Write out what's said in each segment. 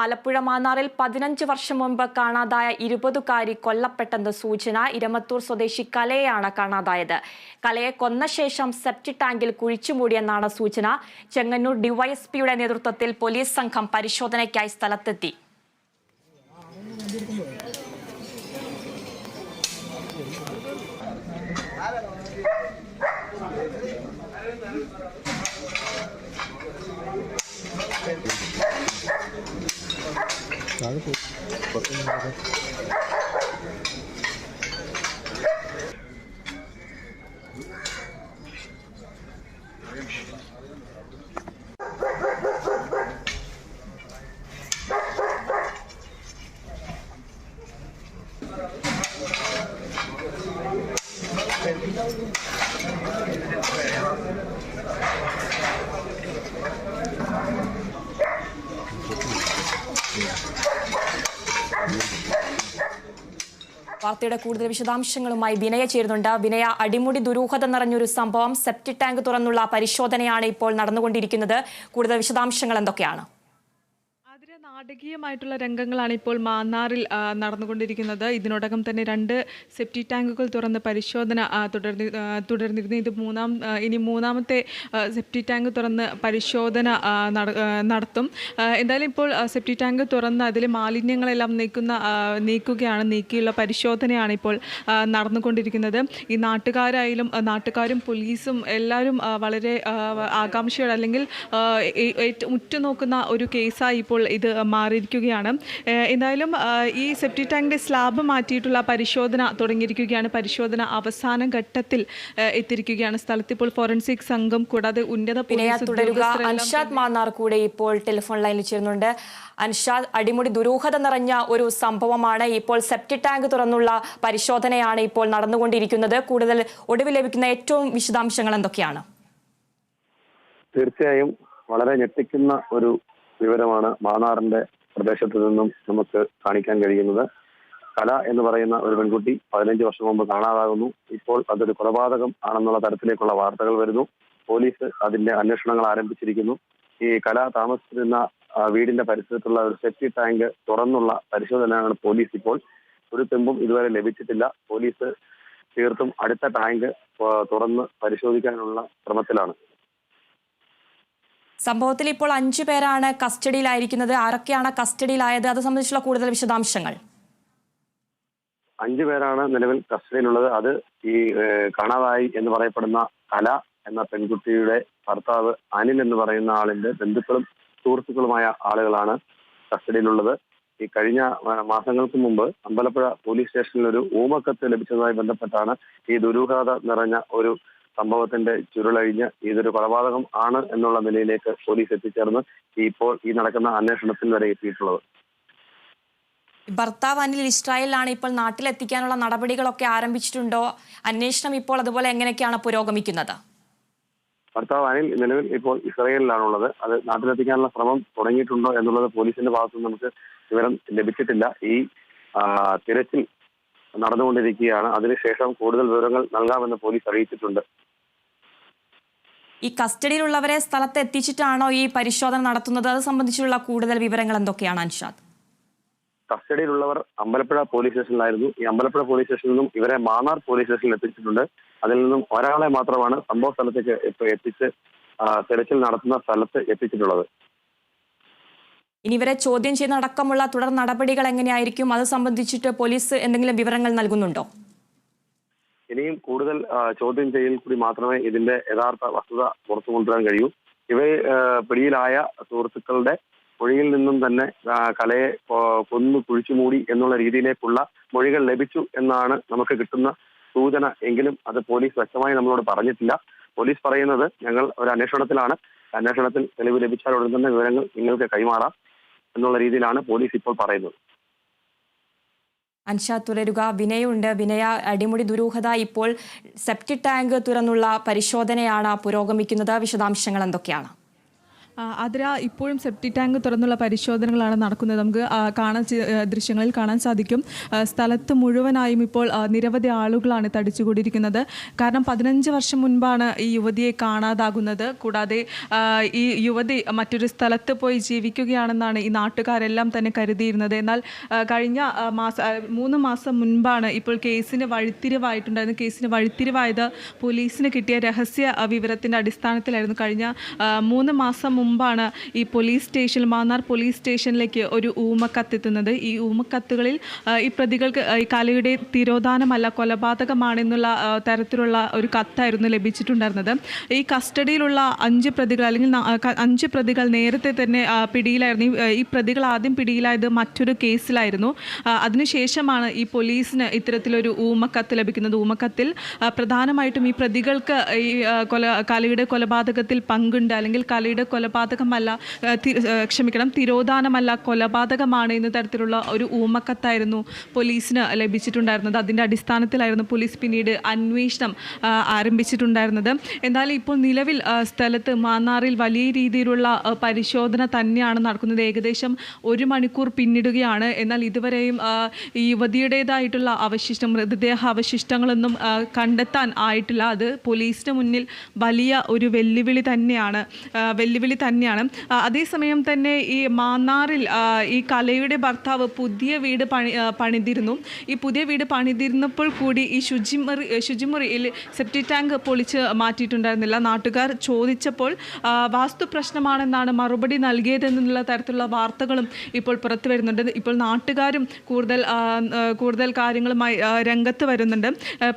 ആലപ്പുഴ മാന്നാറിൽ പതിനഞ്ച് വർഷം മുമ്പ് കാണാതായ ഇരുപതുകാരി കൊല്ലപ്പെട്ടെന്ന് സൂചന ഇരമത്തൂർ സ്വദേശി കലയെയാണ് കാണാതായത്. കലയെ കൊന്ന ശേഷം സെപ്റ്റി ടാങ്കിൽ കുഴിച്ചുമൂടിയെന്നാണ് സൂചന. ചെങ്ങന്നൂർ ഡിവൈഎസ്പിയുടെ നേതൃത്വത്തിൽ പോലീസ് സംഘം പരിശോധനയ്ക്കായി സ്ഥലത്തെത്തി. താഴെ പോയി പുറത്തൊന്നും നോക്കാം വാർത്തയുടെ കൂടുതൽ വിശദാംശങ്ങളുമായി വിനയ ചേരുന്നുണ്ട്. വിനയ അടിമുടി ദുരൂഹത നിറഞ്ഞൊരു സംഭവം സെപ്റ്റി ടാങ്ക് തുറന്നുള്ള പരിശോധനയാണ് ഇപ്പോൾ നടന്നുകൊണ്ടിരിക്കുന്നത്. കൂടുതൽ വിശദാംശങ്ങൾ എന്തൊക്കെയാണ്? നാടകീയമായിട്ടുള്ള രംഗങ്ങളാണ് ഇപ്പോൾ മാന്നാറിൽ നടന്നുകൊണ്ടിരിക്കുന്നത്. ഇതിനോടകം തന്നെ രണ്ട് സെപ്റ്റി ടാങ്കുകൾ തുറന്ന് പരിശോധന തുടർന്നി തുടർന്നിരുന്നു. ഇത് മൂന്നാം ഇനി മൂന്നാമത്തെ സെപ്റ്റി ടാങ്ക് തുറന്ന് പരിശോധന നടത്തും. എന്തായാലും ഇപ്പോൾ സെപ്റ്റി ടാങ്ക് തുറന്ന് അതിലെ മാലിന്യങ്ങളെല്ലാം നീക്കുന്ന നീക്കുകയാണ് നീക്കിയുള്ള പരിശോധനയാണ് ഇപ്പോൾ നടന്നുകൊണ്ടിരിക്കുന്നത്. ഈ നാട്ടുകാരായാലും നാട്ടുകാരും പോലീസും എല്ലാവരും വളരെ ആകാംക്ഷയോടെ അല്ലെങ്കിൽ ഉറ്റുനോക്കുന്ന ഒരു കേസായി ഇപ്പോൾ ഇത് മാറിയിരിക്കുകയാണ്. എന്തായാലും ഈ സെപ്റ്റി ടാങ്കിന്റെ സ്ലാബ് മാറ്റിയിട്ടുള്ള പരിശോധന തുടങ്ങിയിരിക്കുകയാണ്. പരിശോധന അവസാന ഘട്ടത്തിൽ എത്തിയിരിക്കുകയാണ്. സ്ഥലത്ത് ഇപ്പോൾ ഫോറൻസിക് സംഘം കൂടാതെ ഉന്നത അൻഷാദ് മാന്നാർ കൂടെ ഇപ്പോൾ ടെലിഫോൺ ലൈനിൽ ചേരുന്നുണ്ട്. അൻഷാദ് അടിമുടി ദുരൂഹത നിറഞ്ഞ ഒരു സംഭവമാണ് ഇപ്പോൾ സെപ്റ്റി ടാങ്ക് തുറന്നുള്ള പരിശോധനയാണ് ഇപ്പോൾ നടന്നുകൊണ്ടിരിക്കുന്നത്. കൂടുതൽ ഒടുവിൽ ലഭിക്കുന്ന ഏറ്റവും വിശദാംശങ്ങൾ എന്തൊക്കെയാണ്? തീർച്ചയായും വളരെ ഞെട്ടിക്കുന്ന ഒരു വിവരമാണ് മാന്നാറിന്റെ പ്രദേശത്ത് നിന്നും നമുക്ക് കാണിക്കാൻ കഴിയുന്നത്. കല എന്ന് പറയുന്ന ഒരു പെൺകുട്ടി പതിനഞ്ച് വർഷം മുമ്പ് കാണാതാകുന്നു. ഇപ്പോൾ അതൊരു കൊലപാതകം ആണെന്നുള്ള തരത്തിലേക്കുള്ള വാർത്തകൾ വരുന്നു. പോലീസ് അതിന്റെ അന്വേഷണങ്ങൾ ആരംഭിച്ചിരിക്കുന്നു. ഈ കല താമസിച്ചിരുന്ന വീടിന്റെ പരിസരത്തുള്ള ഒരു സെപ്റ്റി ടാങ്ക് തുറന്നുള്ള പരിശോധനയാണ് പോലീസ് ഇപ്പോൾ. ഒരു തെമ്പും ഇതുവരെ ലഭിച്ചിട്ടില്ല. പോലീസ് തീർത്തും അടുത്ത ടാങ്ക് തുറന്ന് പരിശോധിക്കാനുള്ള ശ്രമത്തിലാണ്. സംഭവത്തിൽ ഇപ്പോൾ അഞ്ചു പേരാണ് കസ്റ്റഡിയിലായിരിക്കുന്നത്. ആരൊക്കെയാണ് കസ്റ്റഡിയിലായത്? അത് സംബന്ധിച്ചുള്ള കൂടുതൽ വിശദാംശങ്ങൾ. അഞ്ചു പേരാണ് നിലവിൽ കസ്റ്റഡിയിലുള്ളത്. അത് ഈ കാണാതായി എന്ന് പറയപ്പെടുന്ന കല എന്ന പെൺകുട്ടിയുടെ ഭർത്താവ് അനിൽ എന്ന് പറയുന്ന ആളിന്റെ ബന്ധുക്കളും സുഹൃത്തുക്കളുമായ ആളുകളാണ് കസ്റ്റഡിയിലുള്ളത്. ഈ കഴിഞ്ഞ മാസങ്ങൾക്ക് മുമ്പ് അമ്പലപ്പുഴ പോലീസ് സ്റ്റേഷനിൽ ഒരു ഊമക്കത്ത് ലഭിച്ചതുമായി ബന്ധപ്പെട്ടാണ് ഈ ദുരൂഹത നിറഞ്ഞ ഒരു സംഭവത്തിന്റെ ചുരുളഴിഞ്ഞ് ഇതൊരു കൊലപാതകം ആണ് എന്നുള്ള നിലയിലേക്ക് പോലീസ് എത്തിച്ചേർന്ന് ഇപ്പോൾ ഈ നടക്കുന്ന അന്വേഷണത്തിൽ വരെ എത്തിയിട്ടുള്ളത്. ഭർത്താവ് അനിൽ ഇസ്രായേലിലാണ് ഇപ്പോൾ നാട്ടിലെത്തിക്കാനുള്ള നടപടികളൊക്കെ ആരംഭിച്ചിട്ടുണ്ടോ? അന്വേഷണം ഇപ്പോൾ അതുപോലെ എങ്ങനെയൊക്കെയാണ് പുരോഗമിക്കുന്നത്? ഭർത്താവ് അനിൽ നിലവിൽ ഇപ്പോൾ ഇസ്രായേലിലാണുള്ളത്. അത് നാട്ടിലെത്തിക്കാനുള്ള ശ്രമം തുടങ്ങിയിട്ടുണ്ടോ എന്നുള്ളത് പോലീസിന്റെ ഭാഗത്തു നിന്ന് നമുക്ക് വിവരം ലഭിച്ചിട്ടില്ല. ഈ തിരച്ചിൽ നടന്നുകൊണ്ടിരിക്കുകയാണ്. അതിനുശേഷം കൂടുതൽ വിവരങ്ങൾ നൽകാമെന്ന് പോലീസ് അറിയിച്ചിട്ടുണ്ട്. ഈ കസ്റ്റഡിയിലുള്ളവരെ സ്ഥലത്ത് എത്തിച്ചിട്ടാണോ ഈ പരിശോധന നടത്തുന്നത്? അത് സംബന്ധിച്ചുള്ള കൂടുതൽ വിവരങ്ങൾ എന്തൊക്കെയാണ് അൻഷാദ്? കസ്റ്റഡിയിലുള്ളവർ അമ്പലപ്പുഴ പോലീസ് സ്റ്റേഷനിലായിരുന്നു. ഈ അമ്പലപ്പുഴ പോലീസ് സ്റ്റേഷനിൽ നിന്നും ഇവരെ മാന്നാർ പോലീസ് സ്റ്റേഷനിൽ എത്തിച്ചിട്ടുണ്ട്. അതിൽ നിന്നും ഒരാളെ മാത്രമാണ് സംഭവ സ്ഥലത്തേക്ക് എത്തിച്ച് തെരച്ചിൽ നടത്തുന്ന സ്ഥലത്ത് എത്തിച്ചിട്ടുള്ളത്. ഇനി ഇവരെ ചോദ്യം ചെയ്യുന്നതടക്കമുള്ള തുടർ നടപടികൾ എങ്ങനെയായിരിക്കും? അത് സംബന്ധിച്ചിട്ട് പോലീസ് എന്തെങ്കിലും വിവരങ്ങൾ നൽകുന്നുണ്ടോ? ഇനിയും കൂടുതൽ ചോദ്യം ചെയ്യൽ കൂടി മാത്രമേ ഇതിന്റെ യഥാർത്ഥ വസ്തുത പുറത്തു കൊണ്ടുവരാൻ കഴിയൂ. ഇവ പിടിയിലായ സുഹൃത്തുക്കളുടെ മൊഴിയിൽ നിന്നും തന്നെ കലയെ കൊന്നു കുഴിച്ചു മൂടി എന്നുള്ള രീതിയിലേക്കുള്ള മൊഴികൾ ലഭിച്ചു എന്നാണ് നമുക്ക് കിട്ടുന്ന സൂചന എങ്കിലും അത് പോലീസ് വ്യക്തമായി നമ്മളോട് പറഞ്ഞിട്ടില്ല. പോലീസ് പറയുന്നത് ഞങ്ങൾ ഒരു അന്വേഷണത്തിലാണ്. അന്വേഷണത്തിൽ തെളിവ് ലഭിച്ചാൽ ഉടൻ തന്നെ വിവരങ്ങൾ നിങ്ങൾക്ക് കൈമാറാം എന്നുള്ള രീതിയിലാണ് പോലീസ് ഇപ്പോൾ പറയുന്നത്. അൻഷാദ് തുടരുക. വിനയുണ്ട്. വിനയ അടിമുടി ദുരൂഹത ഇപ്പോൾ സെപ്റ്റി ടാങ്ക് തുറന്നുള്ള പരിശോധനയാണ് പുരോഗമിക്കുന്നത്. വിശദാംശങ്ങൾ എന്തൊക്കെയാണ്? അതിര ഇപ്പോഴും സെപ്റ്റി ടാങ്ക് തുറന്നുള്ള പരിശോധനകളാണ് നടക്കുന്നത്. നമുക്ക് കാണാൻ ദൃശ്യങ്ങളിൽ കാണാൻ സാധിക്കും. സ്ഥലത്ത് മുഴുവനായും ഇപ്പോൾ നിരവധി ആളുകളാണ് തടിച്ചുകൂടിയിരിക്കുന്നത്. കാരണം പതിനഞ്ച് വർഷം മുൻപാണ് ഈ യുവതിയെ കാണാതാകുന്നത്. കൂടാതെ ഈ യുവതി മറ്റൊരു സ്ഥലത്ത് പോയി ജീവിക്കുകയാണെന്നാണ് ഈ നാട്ടുകാരെല്ലാം തന്നെ കരുതിയിരുന്നത്. എന്നാൽ കഴിഞ്ഞ മാസ മൂന്ന് മാസം മുൻപാണ് ഇപ്പോൾ കേസിന് വഴിത്തിരിവായിട്ടുണ്ടായിരുന്നത് കേസിന് വഴിത്തിരിവായത് പോലീസിന് കിട്ടിയ രഹസ്യ വിവരത്തിന്റെ അടിസ്ഥാനത്തിലായിരുന്നു. കഴിഞ്ഞ മൂന്ന് മാസം മുമ്പാണ് ഈ പോലീസ് സ്റ്റേഷൻ മാന്നാർ പോലീസ് സ്റ്റേഷനിലേക്ക് ഒരു ഊമക്കത്തെത്തുന്നത്. ഈ ഊമക്കത്തുകളിൽ ഈ പ്രതികൾക്ക് കലയുടെ തിരോധാനമല്ല കൊലപാതകമാണെന്നുള്ള തരത്തിലുള്ള ഒരു കത്തായിരുന്നു ലഭിച്ചിട്ടുണ്ടായിരുന്നത്. ഈ കസ്റ്റഡിയിലുള്ള അഞ്ച് പ്രതികൾ അല്ലെങ്കിൽ അഞ്ച് പ്രതികൾ നേരത്തെ തന്നെ പിടിയിലായിരുന്നു. ഈ, പ്രതികൾ ആദ്യം പിടിയിലായത് മറ്റൊരു കേസിലായിരുന്നു. അതിനുശേഷമാണ് ഈ പോലീസിന് ഇത്തരത്തിലൊരു ഊമക്കത്ത് ലഭിക്കുന്നത്. ഊമക്കത്തിൽ പ്രധാനമായിട്ടും ഈ പ്രതികൾക്ക് ഈ കൊല കലയുടെ കൊലപാതകത്തിൽ പങ്കുണ്ട് അല്ലെങ്കിൽ കലയുടെ കൊലപാതകമല്ല ക്ഷമിക്കണം തിരോധാനമല്ല കൊലപാതകമാണ് എന്ന തരത്തിലുള്ള ഒരു ഊമക്കത്തായിരുന്നു പോലീസിന് ലഭിച്ചിട്ടുണ്ടായിരുന്നത്. അതിന്റെ അടിസ്ഥാനത്തിലായിരുന്നു പോലീസ് പിന്നീട് അന്വേഷണം ആരംഭിച്ചിട്ടുണ്ടായിരുന്നത്. എന്നാൽ ഇപ്പോൾ നിലവിൽ സ്ഥലത്ത് മാന്നാറിൽ വലിയ രീതിയിലുള്ള പരിശോധന തന്നെയാണ് നടക്കുന്നത്. ഏകദേശം ഒരു മണിക്കൂർ പിന്നിടുകയാണ്. എന്നാൽ ഇതുവരെയും ഈ യുവതിയുടേതായിട്ടുള്ള അവശിഷ്ടം മൃതദേഹ അവശിഷ്ടങ്ങളൊന്നും കണ്ടെത്താൻ ആയിട്ടില്ല. അത് പോലീസിന് മുന്നിൽ വലിയ ഒരു വെല്ലുവിളി തന്നെയാണ്. വെല്ലുവിളി തന്നെയാണ്. അതേസമയം തന്നെ ഈ മാന്നാറിൽ ഈ കലയുടെ ഭർത്താവ് പുതിയ വീട് പണി പണിതിരുന്നു. ഈ പുതിയ വീട് പണിതിരുന്നപ്പോൾ കൂടി ഈ ശുചിമുറി ശുചിമുറിയിൽ സെപ്റ്റി ടാങ്ക് പൊളിച്ച് മാറ്റിയിട്ടുണ്ടായിരുന്നില്ല. നാട്ടുകാർ ചോദിച്ചപ്പോൾ വാസ്തു പ്രശ്നമാണെന്നാണ് മറുപടി നൽകിയതെന്നുള്ള തരത്തിലുള്ള വാർത്തകളും ഇപ്പോൾ പുറത്തു വരുന്നുണ്ട്. ഇപ്പോൾ നാട്ടുകാരും കൂടുതൽ കൂടുതൽ കാര്യങ്ങളുമായി രംഗത്ത് വരുന്നുണ്ട്.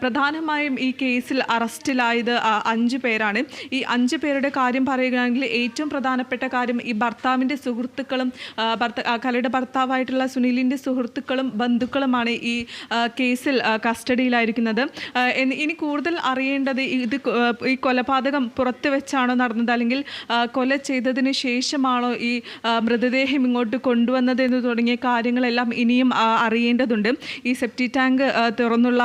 പ്രധാനമായും ഈ കേസിൽ അറസ്റ്റിലായത് അഞ്ച് പേരാണ്. ഈ അഞ്ച് പേരുടെ കാര്യം പറയുകയാണെങ്കിൽ ഏറ്റവും പ്രധാനപ്പെട്ട കാര്യം ഈ ഭർത്താവിന്റെ സുഹൃത്തുക്കളും ഭർത്ത കലയുടെ ഭർത്താവായിട്ടുള്ള സുനിലിന്റെ സുഹൃത്തുക്കളും ബന്ധുക്കളുമാണ് ഈ കേസിൽ കസ്റ്റഡിയിലായിരിക്കുന്നത്. ഇനി കൂടുതൽ അറിയേണ്ടത് ഇത് ഈ കൊലപാതകം പുറത്ത് വെച്ചാണോ നടന്നത്? അല്ലെങ്കിൽ കൊല ചെയ്തതിന് ശേഷമാണോ ഈ മൃതദേഹം ഇങ്ങോട്ട് കൊണ്ടുവന്നത് എന്ന് തുടങ്ങിയ കാര്യങ്ങളെല്ലാം ഇനിയും അറിയേണ്ടതുണ്ട്. ഈ സെപ്റ്റി ടാങ്ക് തുറന്നുള്ള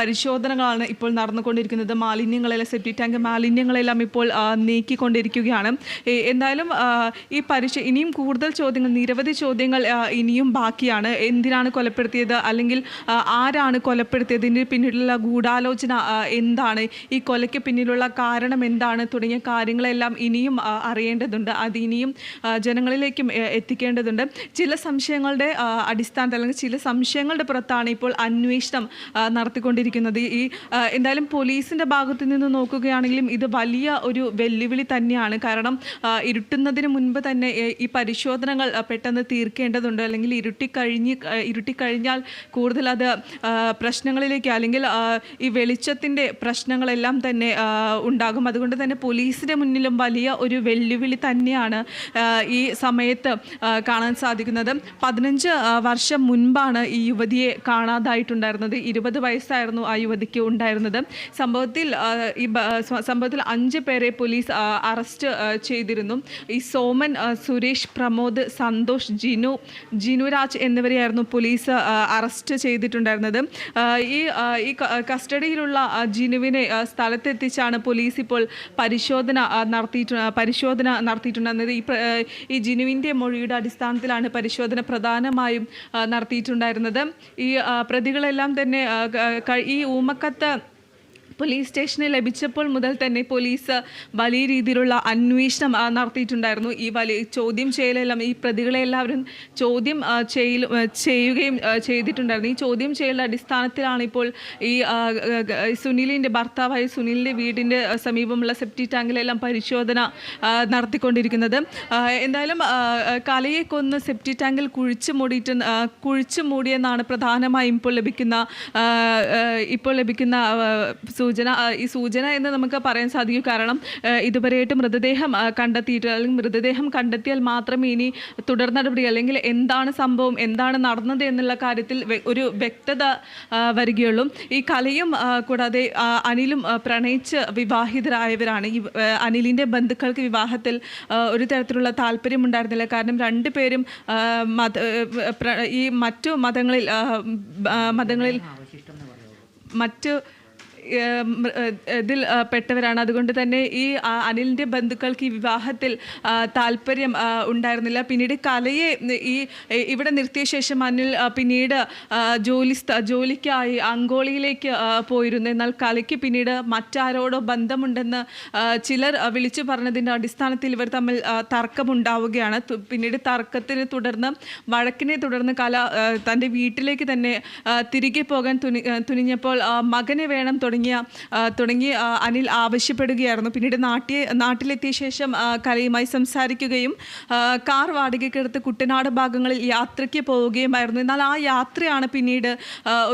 പരിശോധനകളാണ് ഇപ്പോൾ നടന്നുകൊണ്ടിരിക്കുന്നത്. മാലിന്യങ്ങളെല്ലാം സെപ്റ്റി ടാങ്ക് മാലിന്യങ്ങളെല്ലാം ഇപ്പോൾ നീക്കിക്കൊണ്ടിരിക്കുകയാണ്. എന്തായാലും ഈ പരിശ ഇനിയും കൂടുതൽ ചോദ്യങ്ങൾ നിരവധി ചോദ്യങ്ങൾ ഇനിയും ബാക്കിയാണ്. എന്തിനാണ് കൊലപ്പെടുത്തിയത്? അല്ലെങ്കിൽ ആരാണ് കൊലപ്പെടുത്തിയത്? ഇതിന് പിന്നിലുള്ള ഗൂഢാലോചന എന്താണ്? ഈ കൊലയ്ക്ക് പിന്നിലുള്ള കാരണം എന്താണ്? തുടങ്ങിയ കാര്യങ്ങളെല്ലാം ഇനിയും അറിയേണ്ടതുണ്ട്. അത് ഇനിയും ജനങ്ങളിലേക്കും എത്തിക്കേണ്ടതുണ്ട്. ചില സംശയങ്ങളുടെ അടിസ്ഥാനത്തിൽ അല്ലെങ്കിൽ ചില സംശയങ്ങളുടെ പുറത്താണ് ഇപ്പോൾ അന്വേഷണം നടത്തിക്കൊണ്ടിരിക്കുന്നത്. ഈ എന്തായാലും പോലീസിന്റെ ഭാഗത്തു നിന്ന് നോക്കുകയാണെങ്കിലും ഇത് വലിയ ഒരു വെല്ലുവിളി തന്നെയാണ്. കാരണം ഇരുട്ടുന്നതിന് മുൻപ് തന്നെ ഈ പരിശോധനകൾ പെട്ടെന്ന് തീർക്കേണ്ടതുണ്ട്. അല്ലെങ്കിൽ ഇരുട്ടിക്കഴിഞ്ഞ് ഇരുട്ടിക്കഴിഞ്ഞാൽ കൂടുതൽ അത് പ്രശ്നങ്ങളിലേക്ക് അല്ലെങ്കിൽ ഈ വെളിച്ചത്തിന്റെ പ്രശ്നങ്ങളെല്ലാം തന്നെ ഉണ്ടാകും. അതുകൊണ്ട് തന്നെ പോലീസിന്റെ മുന്നിലും വലിയ ഒരു വെല്ലുവിളി തന്നെയാണ് ഈ സമയത്ത് കാണാൻ സാധിക്കുന്നത്. പതിനഞ്ച് വർഷം മുൻപാണ് ഈ യുവതിയെ കാണാതായിട്ടുണ്ടായിരുന്നത്. ഇരുപത് വയസ്സായിരുന്നു ആ യുവതിക്ക് ഉണ്ടായിരുന്നത്. സംഭവത്തിൽ ഈ സംഭവത്തിൽ അഞ്ച് പേരെ പോലീസ് അറസ്റ്റ് ആ, ചെയ്തിരുന്നു ഈ സോമൻ സുരേഷ് പ്രമോദ് സന്തോഷ് ജിനു ജിനുരാജ് എന്നിവരെയായിരുന്നു പോലീസ് അറസ്റ്റ് ചെയ്തിട്ടുണ്ടായിരുന്നത്. ഈ ഈ കസ്റ്റഡിയിലുള്ള ജിനുവിനെ സ്ഥലത്തെത്തിച്ചാണ് പോലീസ് ഇപ്പോൾ പരിശോധന നടത്തിയിട്ട് പരിശോധന നടത്തിയിട്ടുണ്ടായിരുന്നത്. ഈ ജിനുവിന്റെ മൊഴിയുടെ അടിസ്ഥാനത്തിലാണ് പരിശോധന പ്രധാനമായും നടത്തിയിട്ടുണ്ടായിരുന്നത്. ഈ പ്രതികളെല്ലാം തന്നെ ഈ ഊമക്കത്ത് പോലീസ് സ്റ്റേഷനിൽ ലഭിച്ചപ്പോൾ മുതൽ തന്നെ പോലീസ് വലിയ രീതിയിലുള്ള അന്വേഷണം നടത്തിയിട്ടുണ്ടായിരുന്നു. ഈ വലിയ ചോദ്യം ചെയ്യലെല്ലാം ഈ പ്രതികളെ എല്ലാവരും ചോദ്യം ചെയ്യൽ ചെയ്യുകയും ചെയ്തിട്ടുണ്ടായിരുന്നു. ഈ ചോദ്യം ചെയ്യലിന്റെ അടിസ്ഥാനത്തിലാണ് ഇപ്പോൾ ഈ സുനിലിന്റെ ഭർത്താവായ സുനിലിന്റെ വീടിന്റെ സമീപമുള്ള സെപ്റ്റി ടാങ്കിലെല്ലാം പരിശോധന നടത്തിക്കൊണ്ടിരിക്കുന്നത്. എന്തായാലും കലയെ കൊന്ന് സെപ്റ്റി ടാങ്കിൽ കുഴിച്ചു മൂടിയിട്ട് കുഴിച്ചു മൂടിയെന്നാണ് പ്രധാനമായും ഇപ്പോൾ ലഭിക്കുന്ന ഇപ്പോൾ ലഭിക്കുന്ന സൂചന ഈ സൂചന എന്ന് നമുക്ക് പറയാൻ സാധിക്കും. കാരണം ഇതുവരെയായിട്ട് മൃതദേഹം കണ്ടെത്തിയിട്ട് അല്ലെങ്കിൽ മൃതദേഹം കണ്ടെത്തിയാൽ മാത്രമേ ഇനി തുടർ നടപടി അല്ലെങ്കിൽ എന്താണ് സംഭവം എന്താണ് നടന്നത് എന്നുള്ള കാര്യത്തിൽ ഒരു വ്യക്തത വരികയുള്ളൂ. ഈ കലയും കൂടാതെ അനിലും പ്രണയിച്ച് വിവാഹിതരായവരാണ്. ഈ അനിലിന്റെ ബന്ധുക്കൾക്ക് വിവാഹത്തിൽ ഒരു തരത്തിലുള്ള താല്പര്യം ഉണ്ടായിരുന്നില്ല കാരണം രണ്ടുപേരും മത ഈ മറ്റു മതങ്ങളിൽ മതങ്ങളിൽ മറ്റു ഇതിൽ പെട്ടവരാണ്. അതുകൊണ്ട് തന്നെ ഈ അനിലിന്റെ ബന്ധുക്കൾക്ക് ഈ വിവാഹത്തിൽ താല്പര്യം ഉണ്ടായിരുന്നില്ല. പിന്നീട് കലയെ ഈ ഇവിടെ നിർത്തിയ ശേഷം അനിൽ പിന്നീട് ജോലി ജോലിക്കായി അങ്കോളിയിലേക്ക് പോയിരുന്നു. എന്നാൽ കലയ്ക്ക് പിന്നീട് മറ്റാരോടോ ബന്ധമുണ്ടെന്ന് ചിലർ വിളിച്ചു പറഞ്ഞതിന്റെ അടിസ്ഥാനത്തിൽ ഇവർ തമ്മിൽ തർക്കമുണ്ടാവുകയാണ്. പിന്നീട് തർക്കത്തിനെ തുടർന്ന് വഴക്കിനെ തുടർന്ന് കല തന്റെ വീട്ടിലേക്ക് തന്നെ തിരികെ പോകാൻ തുനി തുനിഞ്ഞപ്പോൾ മകനെ വേണം തുടങ്ങിയ തുടങ്ങി അനിൽ ആവശ്യപ്പെടുകയായിരുന്നു. പിന്നീട് നാട്ടിൽ നാട്ടിലെത്തിയ ശേഷം കലയുമായി സംസാരിക്കുകയും കാർ വാടകയ്ക്കെടുത്ത് കുട്ടനാട് ഭാഗങ്ങളിൽ യാത്രയ്ക്ക് പോവുകയുമായിരുന്നു. എന്നാൽ ആ യാത്രയാണ് പിന്നീട്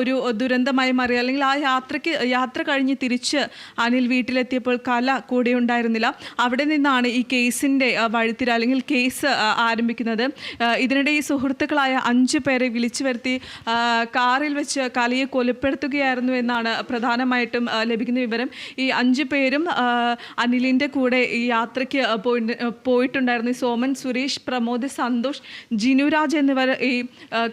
ഒരു ദുരന്തമായി മാറി അല്ലെങ്കിൽ ആ യാത്രയ്ക്ക് യാത്ര കഴിഞ്ഞ് തിരിച്ച് അനിൽ വീട്ടിലെത്തിയപ്പോൾ കല കൂടെ ഉണ്ടായിരുന്നില്ല. അവിടെ നിന്നാണ് ഈ കേസിന്റെ വഴിത്തിര അല്ലെങ്കിൽ കേസ് ആരംഭിക്കുന്നത്. ഇതിനിടെ ഈ സുഹൃത്തുക്കളായ അഞ്ച് പേരെ വിളിച്ചു വരുത്തി കാറിൽ വെച്ച് കലയെ കൊലപ്പെടുത്തുകയായിരുന്നു എന്നാണ് പ്രധാനമായിട്ടും ആ, ലഭിക്കുന്ന വിവരം ഈ അഞ്ച് പേരും അനിലിന്റെ കൂടെ ഈ യാത്രയ്ക്ക് പോയി പോയിട്ടുണ്ടായിരുന്നു. ഈ സോമൻ സുരേഷ് പ്രമോദ് സന്തോഷ് ജിനുരാജ് എന്നിവർ ഈ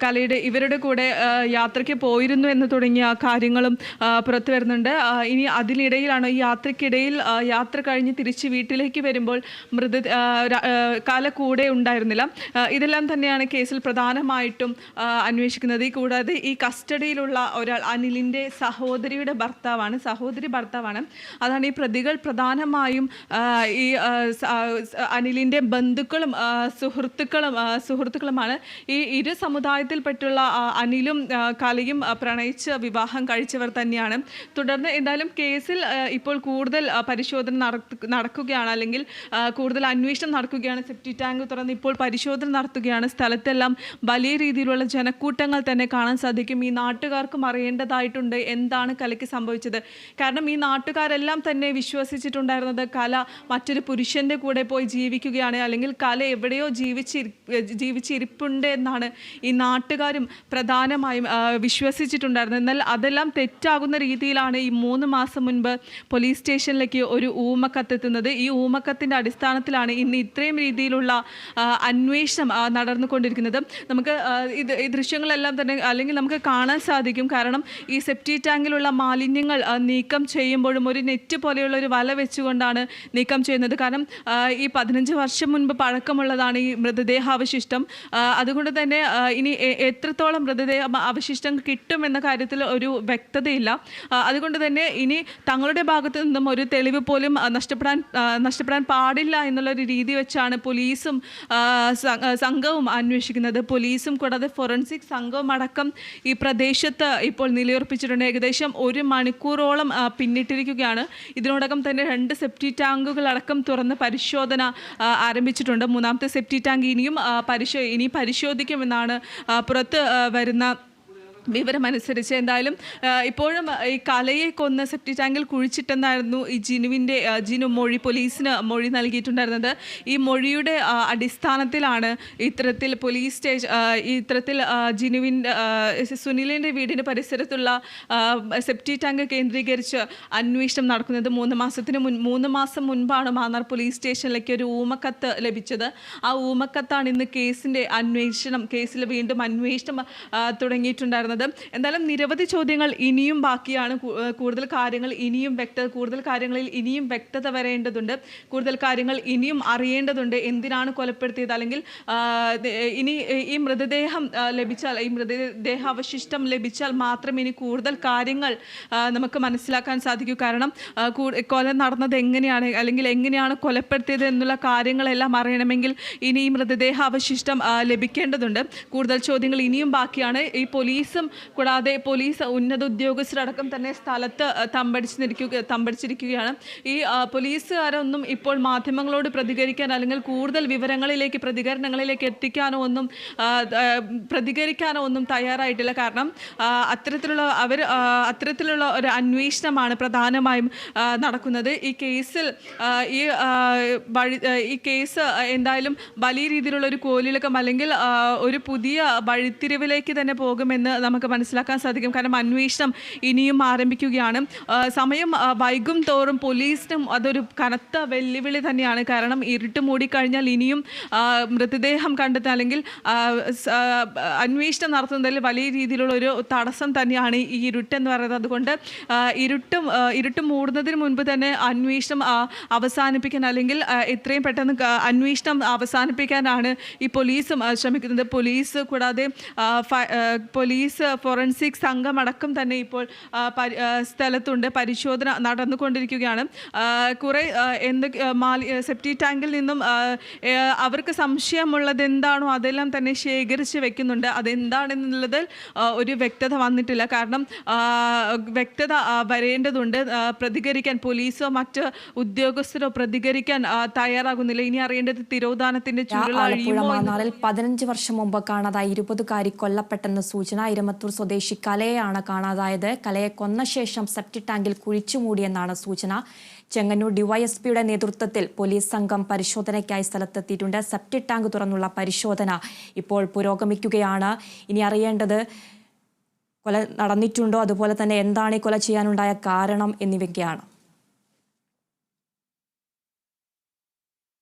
കലയുടെ ഇവരുടെ കൂടെ യാത്രയ്ക്ക് പോയിരുന്നു എന്ന് തുടങ്ങിയ കാര്യങ്ങളും പുറത്തു വരുന്നുണ്ട്. ഇനി അതിനിടയിലാണ് ഈ യാത്രയ്ക്കിടയിൽ യാത്ര കഴിഞ്ഞ് തിരിച്ച് വീട്ടിലേക്ക് വരുമ്പോൾ മൃത കല കൂടെ ഉണ്ടായിരുന്നില്ല. ഇതെല്ലാം തന്നെയാണ് കേസിൽ പ്രധാനമായിട്ടും അന്വേഷിക്കുന്നത്. കൂടാതെ ഈ കസ്റ്റഡിയിലുള്ള ഒരാൾ അനിലിന്റെ സഹോദരിയുടെ ഭർത്താവാണ്. സഹോദരി ഭർത്താവാണ്. അതാണ് ഈ പ്രതികൾ പ്രധാനമായും ഈ അനിലിന്റെ ബന്ധുക്കളും സുഹൃത്തുക്കളും സുഹൃത്തുക്കളുമാണ്. ഈ ഇരു സമുദായത്തിൽപ്പെട്ടുള്ള അനിലും കലയും പ്രണയിച്ച് വിവാഹം കഴിച്ചവർ തന്നെയാണ്. തുടർന്ന് എന്തായാലും കേസിൽ ഇപ്പോൾ കൂടുതൽ പരിശോധന നടക്കുകയാണ്. അല്ലെങ്കിൽ കൂടുതൽ അന്വേഷണം നടക്കുകയാണ്. സെപ്റ്റി ടാങ്ക് തുറന്ന് ഇപ്പോൾ പരിശോധന നടത്തുകയാണ്. സ്ഥലത്തെല്ലാം വലിയ രീതിയിലുള്ള ജനക്കൂട്ടങ്ങൾ തന്നെ കാണാൻ സാധിക്കും. ഈ നാട്ടുകാർക്കും അറിയേണ്ടതായിട്ടുണ്ട് എന്താണ് കലയ്ക്ക് സംഭവിച്ചത്. കാരണം ഈ നാട്ടുകാരെല്ലാം തന്നെ വിശ്വസിച്ചിട്ടുണ്ടായിരുന്നത് കല മറ്റൊരു പുരുഷന്റെ കൂടെ പോയി ജീവിക്കുകയാണ്. അല്ലെങ്കിൽ കല എവിടെയോ ജീവിച്ചിരി ജീവിച്ചിരിപ്പുണ്ട് എന്നാണ് ഈ നാട്ടുകാരും പ്രധാനമായും വിശ്വസിച്ചിട്ടുണ്ടായിരുന്നത്. എന്നാൽ അതെല്ലാം തെറ്റാകുന്ന രീതിയിലാണ് ഈ മൂന്ന് മാസം മുൻപ് പോലീസ് സ്റ്റേഷനിലേക്ക് ഒരു ഊമക്കത്തെത്തുന്നത് ഈ ഊമക്കത്തിന്റെ അടിസ്ഥാനത്തിലാണ് ഇന്ന് ഇത്രയും രീതിയിലുള്ള അന്വേഷണം നടന്നുകൊണ്ടിരിക്കുന്നത്. നമുക്ക് ഇത് ഈ ദൃശ്യങ്ങളെല്ലാം തന്നെ അല്ലെങ്കിൽ നമുക്ക് കാണാൻ സാധിക്കും. കാരണം ഈ സെപ്റ്റി ടാങ്കിലുള്ള മാലിന്യങ്ങൾ നീക്കം ചെയ്യുമ്പോഴും ഒരു നെറ്റ് പോലെയുള്ള ഒരു വല വെച്ചുകൊണ്ടാണ് നീക്കം ചെയ്യുന്നത്. കാരണം ഈ പതിനഞ്ച് വർഷം മുൻപ് പഴക്കമുള്ളതാണ് ഈ മൃതദേഹാവശിഷ്ടം. അതുകൊണ്ട് തന്നെ ഇനി എത്രത്തോളം മൃതദേഹ അവശിഷ്ടം കിട്ടുമെന്ന കാര്യത്തിൽ ഒരു വ്യക്തതയില്ല. അതുകൊണ്ട് തന്നെ ഇനി തങ്ങളുടെ ഭാഗത്തു നിന്നും ഒരു തെളിവ് പോലും നഷ്ടപ്പെടാൻ നഷ്ടപ്പെടാൻ പാടില്ല എന്നുള്ളൊരു രീതി വെച്ചാണ് പോലീസും സംഘവും അന്വേഷിക്കുന്നത്. പോലീസും കൂടാതെ ഫോറൻസിക് സംഘവും അടക്കം ഈ പ്രദേശത്ത് ഇപ്പോൾ നിലയുറപ്പിച്ചിട്ടുണ്ട്. ഏകദേശം ഒരു മണിക്കൂറോളം പിന്നിട്ടിരിക്കുകയാണ്. ഇതിനോടകം തന്നെ രണ്ട് സെപ്റ്റി ടാങ്കുകൾ അടക്കം തുറന്ന് പരിശോധന ആരംഭിച്ചിട്ടുണ്ട്. മൂന്നാമത്തെ സെപ്റ്റി ടാങ്ക് ഇനിയും പരിശോ ഇനി പരിശോധിക്കുമെന്നാണ് പുറത്ത് വരുന്ന വിവരമനുസരിച്ച് എന്തായാലും ഇപ്പോഴും ഈ കലയെ കൊന്ന് സെപ്റ്റി ടാങ്കിൽ കുഴിച്ചിട്ടെന്നായിരുന്നു ഈ ജിനുവിന്റെ ജിനു മൊഴി പോലീസിന് മൊഴി നൽകിയിട്ടുണ്ടായിരുന്നത്. ഈ മൊഴിയുടെ അടിസ്ഥാനത്തിലാണ് ഇത്തരത്തിൽ പോലീസ് സ്റ്റേഷൻ ഇത്തരത്തിൽ ജിനുവിന്റെ സുനിലിന്റെ വീടിന് പരിസരത്തുള്ള സെപ്റ്റി ടാങ്ക് കേന്ദ്രീകരിച്ച് അന്വേഷണം നടക്കുന്നത് മൂന്ന് മാസത്തിന് മുൻ മൂന്ന് മാസം മുൻപാണ് മാന്നാർ പോലീസ് സ്റ്റേഷനിലേക്ക് ഒരു ഊമക്കത്ത് ലഭിച്ചത്. ആ ഊമക്കത്താണ് ഇന്ന് കേസിന്റെ അന്വേഷണം കേസിൽ വീണ്ടും അന്വേഷണം ആ, തുടങ്ങിയിട്ടുണ്ടായിരുന്നത് എന്തായാലും നിരവധി ചോദ്യങ്ങൾ ഇനിയും ബാക്കിയാണ്. കൂടുതൽ കാര്യങ്ങൾ ഇനിയും വ്യക്ത കൂടുതൽ കാര്യങ്ങളിൽ ഇനിയും വ്യക്തത വരേണ്ടതുണ്ട്. കൂടുതൽ കാര്യങ്ങൾ ഇനിയും അറിയേണ്ടതുണ്ട്. എന്തിനാണ് കൊലപ്പെടുത്തിയത്? അല്ലെങ്കിൽ ഇനി ഈ മൃതദേഹം ലഭിച്ചാൽ ഈ മൃതദേഹാവശിഷ്ടം ലഭിച്ചാൽ മാത്രം ഇനി കൂടുതൽ കാര്യങ്ങൾ നമുക്ക് മനസ്സിലാക്കാൻ സാധിക്കൂ. കാരണം കൊല നടന്നത് എങ്ങനെയാണ്? അല്ലെങ്കിൽ എങ്ങനെയാണ് കൊലപ്പെടുത്തിയത് എന്നുള്ള കാര്യങ്ങളെല്ലാം അറിയണമെങ്കിൽ ഇനി ഈ മൃതദേഹാവശിഷ്ടം ലഭിക്കേണ്ടതുണ്ട്. കൂടുതൽ ചോദ്യങ്ങൾ ഇനിയും ബാക്കിയാണ്. ഈ പോലീസും കൂടാതെ പോലീസ് ഉന്നത ഉദ്യോഗസ്ഥരടക്കം തന്നെ സ്ഥലത്ത് തമ്പടിച്ച് നിൽക്കുക തമ്പടിച്ചിരിക്കുകയാണ്. ഈ പോലീസുകാരൊന്നും ഇപ്പോൾ മാധ്യമങ്ങളോട് പ്രതികരിക്കാൻ അല്ലെങ്കിൽ കൂടുതൽ വിവരങ്ങളിലേക്ക് പ്രതികരണങ്ങളിലേക്ക് എത്തിക്കാനോ ഒന്നും പ്രതികരിക്കാനോ ഒന്നും തയ്യാറായിട്ടില്ല. കാരണം അത്തരത്തിലുള്ള അവർ അത്തരത്തിലുള്ള ഒരു അന്വേഷണമാണ് പ്രധാനമായും നടക്കുന്നത്. ഈ കേസിൽ ഈ വഴി ഈ കേസ് എന്തായാലും വലിയ രീതിയിലുള്ള ഒരു കോലിളക്കം അല്ലെങ്കിൽ ഒരു പുതിയ വഴിത്തിരിവിലേക്ക് തന്നെ പോകുമെന്ന് നമുക്ക് നമുക്ക് മനസ്സിലാക്കാൻ സാധിക്കും. കാരണം അന്വേഷണം ഇനിയും ആരംഭിക്കുകയാണ്. സമയം വൈകും തോറും പോലീസിനും അതൊരു കനത്ത വെല്ലുവിളി തന്നെയാണ്. കാരണം ഇരുട്ട് മൂടിക്കഴിഞ്ഞാൽ ഇനിയും മൃതദേഹം കണ്ടെത്താൻ അല്ലെങ്കിൽ അന്വേഷണം നടത്തുന്നതിൽ വലിയ രീതിയിലുള്ള ഒരു തടസ്സം തന്നെയാണ് ഈ ഇരുട്ട് എന്ന് പറയുന്നത്. അതുകൊണ്ട് ഇരുട്ടും ഇരുട്ട് മൂടുന്നതിന് മുൻപ് തന്നെ അന്വേഷണം അവസാനിപ്പിക്കാൻ അല്ലെങ്കിൽ എത്രയും പെട്ടെന്ന് അന്വേഷണം അവസാനിപ്പിക്കാനാണ് ഈ പോലീസും ശ്രമിക്കുന്നത്. പോലീസ് കൂടാതെ ആ, പോലീസ് ഫോറൻസിക് സംഘം അടക്കം തന്നെ ഇപ്പോൾ സ്ഥലത്തുണ്ട്. പരിശോധന നടന്നുകൊണ്ടിരിക്കുകയാണ്. കുറേ എന്തൊക്കെ മാലി സെപ്റ്റി ടാങ്കിൽ നിന്നും അവർക്ക് സംശയമുള്ളത് എന്താണോ അതെല്ലാം തന്നെ ശേഖരിച്ച് വെക്കുന്നുണ്ട്. അതെന്താണെന്നുള്ളതിൽ ആ, ഒരു വ്യക്തത വന്നിട്ടില്ല. കാരണം വ്യക്തത വരേണ്ടതുണ്ട്. പ്രതികരിക്കാൻ പോലീസോ മറ്റ് ഉദ്യോഗസ്ഥരോ പ്രതികരിക്കാൻ തയ്യാറാകുന്നില്ല. ഇനി അറിയേണ്ടത് തിരോധാനത്തിന്റെ ചുരുളഴിയുമോ പതിനഞ്ച് വർഷം മുമ്പ് കാണാതായ ഇരുപതുകാരി കൊല്ലപ്പെട്ടെന്ന സൂചന ഇരമത്തൂർ സ്വദേശി കലയെയാണ് കാണാതായത്. കലയെ കൊന്ന ശേഷം സെപ്റ്റി ടാങ്കിൽ കുഴിച്ചു മൂടിയെന്നാണ് സൂചന. ചെങ്ങന്നൂർ ഡിവൈഎസ്പിയുടെ നേതൃത്വത്തിൽ പോലീസ് സംഘം പരിശോധനയ്ക്കായി സ്ഥലത്തെത്തിയിട്ടുണ്ട്. സെപ്റ്റി ടാങ്ക് തുറന്നുള്ള പരിശോധന ഇപ്പോൾ പുരോഗമിക്കുകയാണ്. ഇനി അറിയേണ്ടത് കൊല നടന്നിട്ടുണ്ടോ? അതുപോലെ തന്നെ എന്താണ് ഈ കൊല ചെയ്യാനുണ്ടായ കാരണം എന്നിവയ്ക്കാണ്